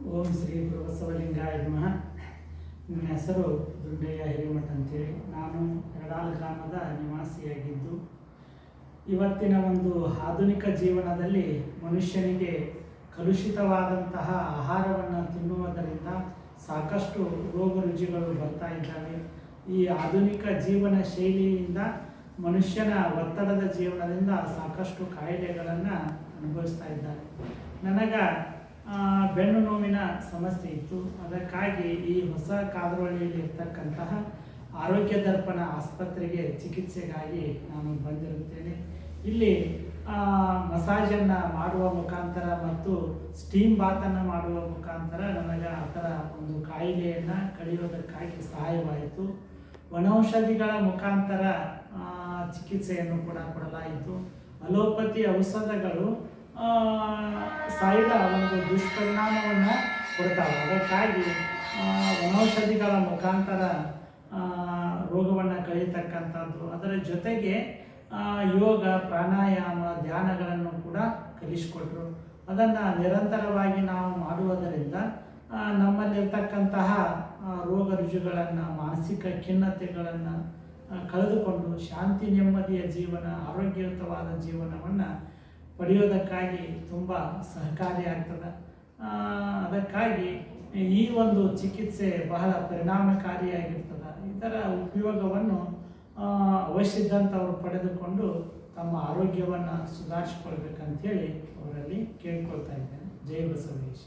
ಓಂ ಶ್ರೀ ಬಸವಲಿಂಗಾಯ ನಮಃ ನನ್ನ ಹೆಸರು ದುಡ್ಡಯ್ಯ ಹಿರೇಮಠ ಅಂತೇಳಿ. ನಾನು ಎರಡಾಲ್ ಗ್ರಾಮದ ನಿವಾಸಿಯಾಗಿದ್ದು, ಇವತ್ತಿನ ಒಂದು ಆಧುನಿಕ ಜೀವನದಲ್ಲಿ ಮನುಷ್ಯನಿಗೆ ಕಲುಷಿತವಾದಂತಹ ಆಹಾರವನ್ನು ತಿನ್ನುವುದರಿಂದ ಸಾಕಷ್ಟು ರೋಗ ರುಜಿಗಳು ಬರ್ತಾ ಇದ್ದಾವೆ. ಈ ಆಧುನಿಕ ಜೀವನ ಶೈಲಿಯಿಂದ ಮನುಷ್ಯನ ಒತ್ತಡದ ಜೀವನದಿಂದ ಸಾಕಷ್ಟು ಕಾಯಿಲೆಗಳನ್ನು ಅನುಭವಿಸ್ತಾ ಇದ್ದಾರೆ. ನನಗೆ ಬೆನ್ನು ನೋವಿನ ಸಮಸ್ಯೆ ಇತ್ತು. ಅದಕ್ಕಾಗಿ ಈ ಹೊಸ ಕಾದರೊಳ್ಳಿಯಲ್ಲಿ ಇರ್ತಕ್ಕಂತಹ ಆರೋಗ್ಯ ದರ್ಪಣ ಆಸ್ಪತ್ರೆಗೆ ಚಿಕಿತ್ಸೆಗಾಗಿ ನಾನು ಬಂದಿರುತ್ತೇನೆ. ಇಲ್ಲಿ ಮಸಾಜನ್ನು ಮಾಡುವ ಮುಖಾಂತರ ಮತ್ತು ಸ್ಟೀಮ್ ಬಾತನ್ನು ಮಾಡುವ ಮುಖಾಂತರ ನನಗೆ ಆ ಥರ ಒಂದು ಕಾಯಿಲೆಯನ್ನು ಕಳೆಯೋದಕ್ಕಾಗಿ ಸಹಾಯವಾಯಿತು. ವನೌಷಧಿಗಳ ಮುಖಾಂತರ ಚಿಕಿತ್ಸೆಯನ್ನು ಕೂಡ ಕೊಡಲಾಯಿತು. ಅಲೋಪತಿ ಔಷಧಗಳು ಸಾಯ್ದ ಒಂದು ದುಷ್ಪರಿಣಾಮವನ್ನು ಕೊಡ್ತಾವೆ. ಅದಕ್ಕಾಗಿ ವನೌಷಧಿಗಳ ಮುಖಾಂತರ ರೋಗವನ್ನು ಕಳೀತಕ್ಕಂಥದ್ದು ಅದರ ಜೊತೆಗೆ ಯೋಗ, ಪ್ರಾಣಾಯಾಮ, ಧ್ಯಾನಗಳನ್ನು ಕೂಡ ಕಲಿಸಿಕೊಟ್ರು. ಅದನ್ನು ನಿರಂತರವಾಗಿ ನಾವು ಮಾಡುವುದರಿಂದ ನಮ್ಮಲ್ಲಿರ್ತಕ್ಕಂತಹ ರೋಗ ರುಜುಗಳನ್ನು ಮಾನಸಿಕ ಖಿನ್ನತೆಗಳನ್ನು ಕಳೆದುಕೊಂಡು ಶಾಂತಿ ನೆಮ್ಮದಿಯ ಜೀವನ, ಆರೋಗ್ಯಯುತವಾದ ಜೀವನವನ್ನು ಪಡೆಯೋದಕ್ಕಾಗಿ ತುಂಬ ಸಹಕಾರಿಯಾಗ್ತದೆ. ಅದಕ್ಕಾಗಿ ಈ ಒಂದು ಚಿಕಿತ್ಸೆ ಬಹಳ ಪರಿಣಾಮಕಾರಿಯಾಗಿರ್ತದೆ. ಇದರ ಉಪಯೋಗವನ್ನು ಅವಶ್ಯದಂಥವ್ರು ಪಡೆದುಕೊಂಡು ತಮ್ಮ ಆರೋಗ್ಯವನ್ನು ಸುಧಾರಿಸ್ಕೊಳ್ಬೇಕಂತೇಳಿ ಅವರಲ್ಲಿ ಕೇಳ್ಕೊಳ್ತಾ ಇದ್ದೇನೆ. ಜೈ ಬಸವೇಶ್.